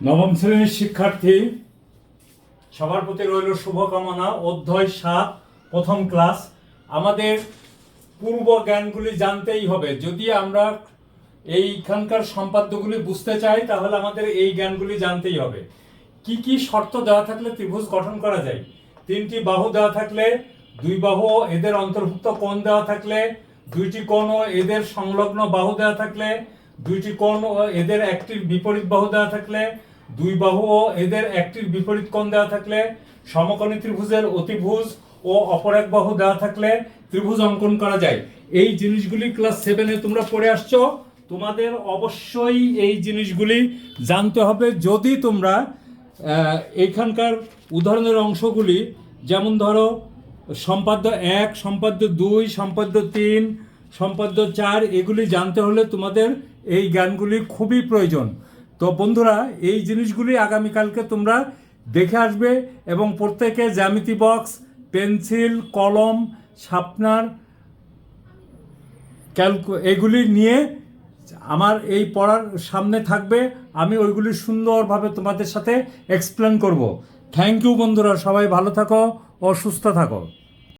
নবম শ্রেণির শিক্ষার্থী, সবার প্রতি রইল শুভকামনা। অধ্যায় সাত, প্রথম ক্লাস। আমাদের পূর্ব জ্ঞানগুলি জানতেই হবে। যদি আমরা এইখানকার সম্পাদ্যগুলি বুঝতে চাই, তাহলে আমাদের এই জ্ঞানগুলি জানতেই হবে। কি কি শর্ত দেওয়া থাকলে ত্রিভুজ গঠন করা যায়? তিনটি বাহু দেওয়া থাকলে দুই বাহু, এদের অন্তর্ভুক্ত কোণ দেওয়া থাকলে দুইটি কোণ ও এদের সংলগ্ন বাহু দেওয়া থাকলে দুইটি কোণ এদের একটি বিপরীত বাহু দেওয়া থাকলে দুই বাহু ও এদের একটির বিপরীত কোণ দেওয়া থাকলে সমকোণী ত্রিভুজের অতিভুজ ও অপর এক বাহু দেওয়া থাকলে ত্রিভুজ অঙ্কন করা যায়। এই জিনিসগুলি ক্লাস সেভেনে তোমরা পড়ে আসছো। তোমাদের অবশ্যই এই জিনিসগুলি জানতে হবে। যদি তোমরা এইখানকার উদাহরণের অংশগুলি যেমন ধরো, সম্পাদ্য এক, সম্পাদ্য দুই, সম্পাদ্য তিন, সম্পাদ্য চার, এগুলি জানতে হলে তোমাদের এই জ্ঞানগুলি খুবই প্রয়োজন। তো বন্ধুরা, এই জিনিসগুলি আগামীকালকে তোমরা দেখে আসবে এবং প্রত্যেকে জ্যামিতি বক্স, পেন্সিল, কলম শার্পনার ক্যালকু, এগুলি নিয়ে আমার এই পড়ার সামনে থাকবে। আমি ওইগুলি সুন্দরভাবে তোমাদের সাথে এক্সপ্লেন করব। থ্যাংক ইউ বন্ধুরা, সবাই ভালো থাকো ও সুস্থ থাকো।